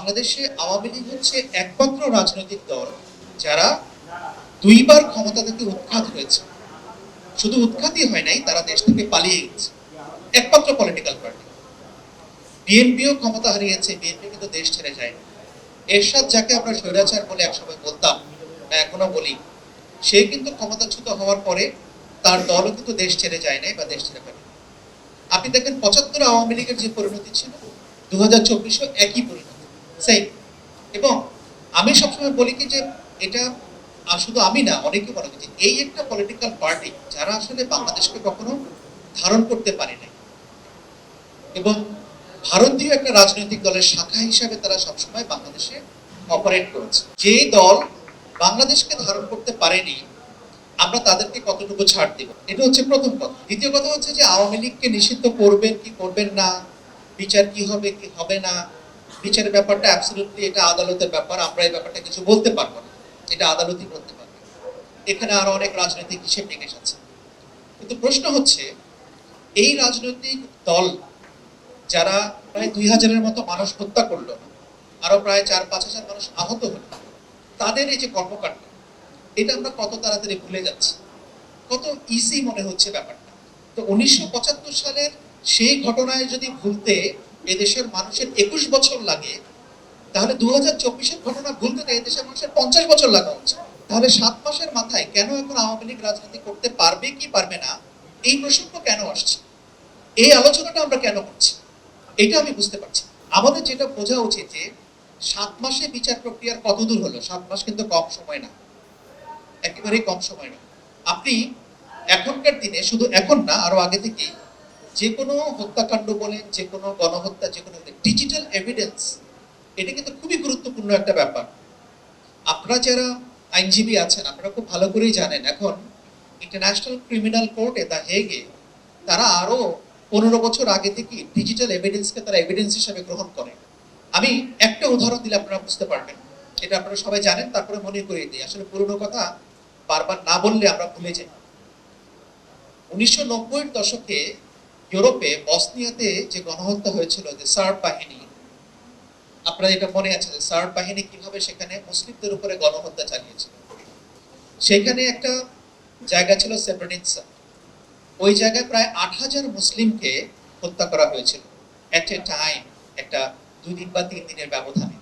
বাংলাদেশে আওয়ামী লীগ হচ্ছে একমাত্র রাজনৈতিক দল যারা দুইবার ক্ষমতা থেকে উৎখাত হয়েছে। শুধু উৎখাতই হয় নাই, তারা দেশ থেকে পালিয়ে গেছে। একমাত্র পলিটিক্যাল পার্টি বিএনপিও ক্ষমতা হারিয়েছে, বিএনপি কিন্তু দেশ ছেড়ে যায় এরশাদ যাকে আমরা স্বৈরাচার বলে একসময় বলতাম বা এখনও বলি, সে কিন্তু ক্ষমতাচ্যুত হওয়ার পরে তার দলও কিন্তু দেশ ছেড়ে যায় নাই বা দেশ ছেড়ে ফেলে আপনি দেখেন পঁচাত্তর আওয়ামী লীগের যে পরিণতি ছিল দু হাজার চব্বিশও একই পরিণতি। সেই এবং আমি সবসময় বলি কি যে এটা শুধু আমি না, অনেকে মনে করছি এই একটা পলিটিক্যাল পার্টি যারা আসলে বাংলাদেশকে কখনো ধারণ করতে পারে নাই। এবং ভারতীয় একটা রাজনৈতিক দলের শাখা হিসাবে তারা সবসময় বাংলাদেশে অপারেট করেছে। যে দল বাংলাদেশকে ধারণ করতে পারেনি, আমরা তাদেরকে কতটুকু ছাড় দিব? এটা হচ্ছে প্রথম কথা। দ্বিতীয় কথা হচ্ছে যে আওয়ামী লীগকে নিষিদ্ধ করবেন কি করবেন না? বিচার কি হবে কি হবে না? বিচারের ব্যাপারটা অ্যাবসলিউটলি এটা আদালতের ব্যাপার, আমরা এই ব্যাপারটা কিছু বলতে পারব না। এটা আদালতই করতে পারবে। এখানে আরও অনেক রাজনৈতিক হিসেব নিকেশ আছে। কিন্তু প্রশ্ন হচ্ছে, এই রাজনৈতিক দল যারা প্রায় দুই হাজারের মতো মানুষ হত্যা করল, আরও প্রায় চার, পাঁচ হাজার মানুষ আহত হলো, তাদের এই যে কর্মকাণ্ড, এটা আমরা কত তাড়াতাড়ি ভুলে যাচ্ছি। কত ইজি মনে হচ্ছে ব্যাপারটা। তো উনিশশো পঁচাত্তর সালের সেই ঘটনায় যদি ভুলতে এদেশের মানুষের একুশ বছর লাগে, তাহলে দু হাজার চব্বিশের ঘটনা ভুলতে তো এদেশের মানুষের পঞ্চাশ বছর লাগা হচ্ছে তাহলে সাত মাসের মাথায় কেন এখন আওয়ামী লীগ রাজনীতি করতে পারবে কি পারবে না, এই প্রসঙ্গ কেন আসছে? এই আলোচনাটা আমরা কেন করছি? এটা আমি বুঝতে পারছি আমাদের যেটা বোঝা উচিত যে সাত মাসে বিচার প্রক্রিয়ার কত দূর হলো? সাত মাস কিন্তু কম সময় না। একেবারেই কম সময় না। আপনি এখনকার দিনে, শুধু এখন না, আরও আগে থেকে যে কোনো হত্যাকাণ্ড বলেন, যে কোনো গণহত্যা, যে কোনো ডিজিটাল এভিডেন্স এটা কিন্তু খুবই গুরুত্বপূর্ণ একটা ব্যাপার। আপনারা যারা আইনজীবী আছেন, আপনারা খুব ভালো করেই জানেন, এখন ইন্টারন্যাশনাল ক্রিমিনাল কোর্টে দা হেগে তারা আরও পনেরো বছর আগে থেকে ডিজিটাল এভিডেন্সকে তারা এভিডেন্স হিসাবে গ্রহণ করে। আমি একটা উদাহরণ দিলে আপনারা বুঝতে পারবেন। এটা আপনারা সবাই জানেন, তারপরে মনে করিয়ে দিই। আসলে পুরনো কথা, বারবার না বললে আমরা ভুলে যাই। উনিশশো দশকে ইউরোপে বসনিয়াতে যে গণহত্যা হয়েছিল, যে সার্ব বাহিনী আপনারা এটা মনে আছে যে সার্ব বাহিনী কীভাবে সেখানে মুসলিমদের উপরে গণহত্যা চালিয়েছিল? সেখানে একটা জায়গা ছিল সেব্রেনিৎসা। ওই জায়গায় প্রায় আট হাজার মুসলিমকে হত্যা করা হয়েছিল এট এ টাইম একটা দুই দিন বা তিন দিনের ব্যবধানে।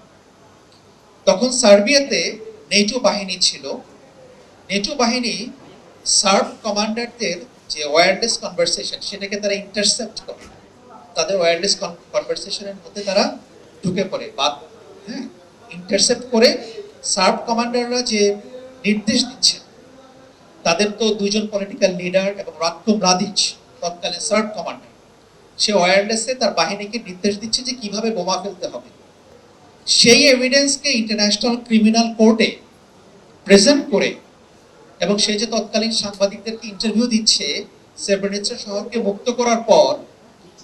তখন সার্বিয়াতে নেটো বাহিনী ছিল। নেটো বাহিনী সার্ব কমান্ডারদের যে ওয়্যারলেস কনভারসেশন সেটাকে তারা ইন্টারসেপ্ট করে। তাদের ওয়্যারলেস কনভারসেশনের মধ্যে তারা ঢুকে পড়ে বা হ্যাঁ ইন্টারসেপ্ট করে সার্ভ কমান্ডাররা যে নির্দেশ দিচ্ছে তাদের তো দুজন পলিটিক্যাল লিডার এবং রাক্কো ব্রাদিচ তৎকালীন সার্ভ কমান্ডার সে ওয়্যারলেসে তার বাহিনীকে নির্দেশ দিচ্ছে যে কীভাবে বোমা ফেলতে হবে। সেই এভিডেন্সকে ইন্টারন্যাশনাল ক্রিমিনাল কোর্টে প্রেজেন্ট করে এবং সে যে তৎকালীন সাংবাদিকদেরকে ইন্টারভিউ দিচ্ছে সেব্রেনিৎসা শহরকে মুক্ত করার পর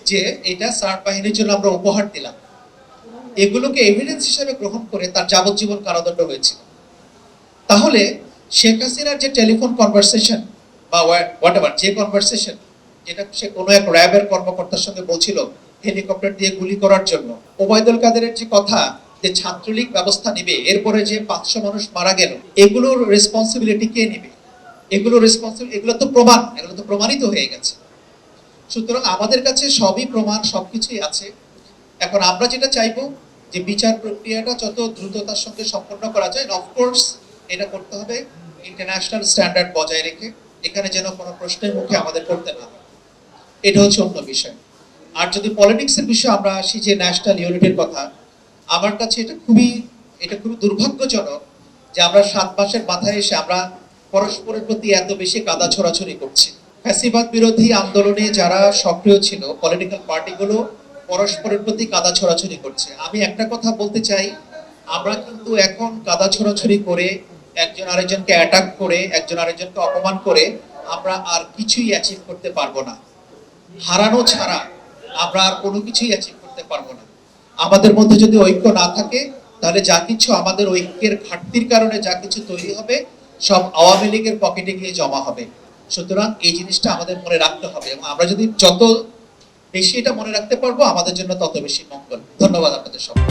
যে এটা সার বাহিনীর জন্য আমরা উপহার দিলাম। এগুলোকে এভিডেন্স হিসেবে গ্রহণ করে তার যাবজ্জীবন কারাদণ্ড হয়েছিল। তাহলে শেখ হাসিনার যে টেলিফোন কনভারসেশন বা হোয়াট এভার যে কনভারসেশন যেটা সে কোনো এক র্যাবের কর্মকর্তার সঙ্গে বলছিল হেলিকপ্টার দিয়ে গুলি করার জন্য, ওবায়দুল কাদেরের যে কথা যে ছাত্রলীগ ব্যবস্থা নেবে, এরপরে যে পাঁচশো মানুষ মারা গেল, এগুলোর রেসপন্সিবিলিটি কে নেবে? এগুলো রেসপন্সিবল এগুলো তো প্রমাণ, এগুলো তো প্রমাণিত হয়ে গেছে। সুতরাং আমাদের কাছে সবই প্রমাণ, সবকিছুই আছে। এখন আমরা যেটা চাইব, যে বিচার প্রক্রিয়াটা যত দ্রুততার সঙ্গে সম্পন্ন করা যায় অফকোর্স এটা করতে হবে ইন্টারন্যাশনাল স্ট্যান্ডার্ড বজায় রেখে, এখানে যেন কোনো প্রশ্নের মুখে আমাদের করতে না হয়। এটা হচ্ছে অন্য বিষয়। আর যদি পলিটিক্সের বিষয়ে আমরা আসি, যে ন্যাশনাল ইউনিটির কথা আমার কাছে এটা খুবই এটা খুবই দুর্ভাগ্যজনক যে আমরা সাত মাসের মাথায় এসে আমরা পরস্পরের প্রতি এত বেশি কাদা ছড়াছড়ি করছি। ফ্যাসিবাদ বিরোধী আন্দোলনে যারা সক্রিয় ছিল পলিটিক্যাল পার্টিগুলো পরস্পরের প্রতি কাদা ছড়াছড়ি করছে। আমি একটা কথা বলতে চাই, আমরা কিন্তু এখন কাদা ছড়াছড়ি করে একজন আরেকজনকে অ্যাটাক করে, একজন আরেকজনকে অপমান করে আমরা আর কিছুই অ্যাচিভ করতে পারব না। হারানো ছাড়া আমরা আর কোনো কিছুই অ্যাচিভ আমাদের মধ্যে যদি ঐক্য না থাকে, তাহলে যা কিছু আমাদের ঐক্যের ঘাটতির কারণে যা কিছু তৈরি হবে, সব আওয়ামী লীগের পকেটে গিয়ে জমা হবে। সুতরাং এই জিনিসটা আমাদের মনে রাখতে হবে এবং আমরা যদি যত বেশি এটা মনে রাখতে পারব, আমাদের জন্য তত বেশি মঙ্গল। ধন্যবাদ আপনাদের সবাই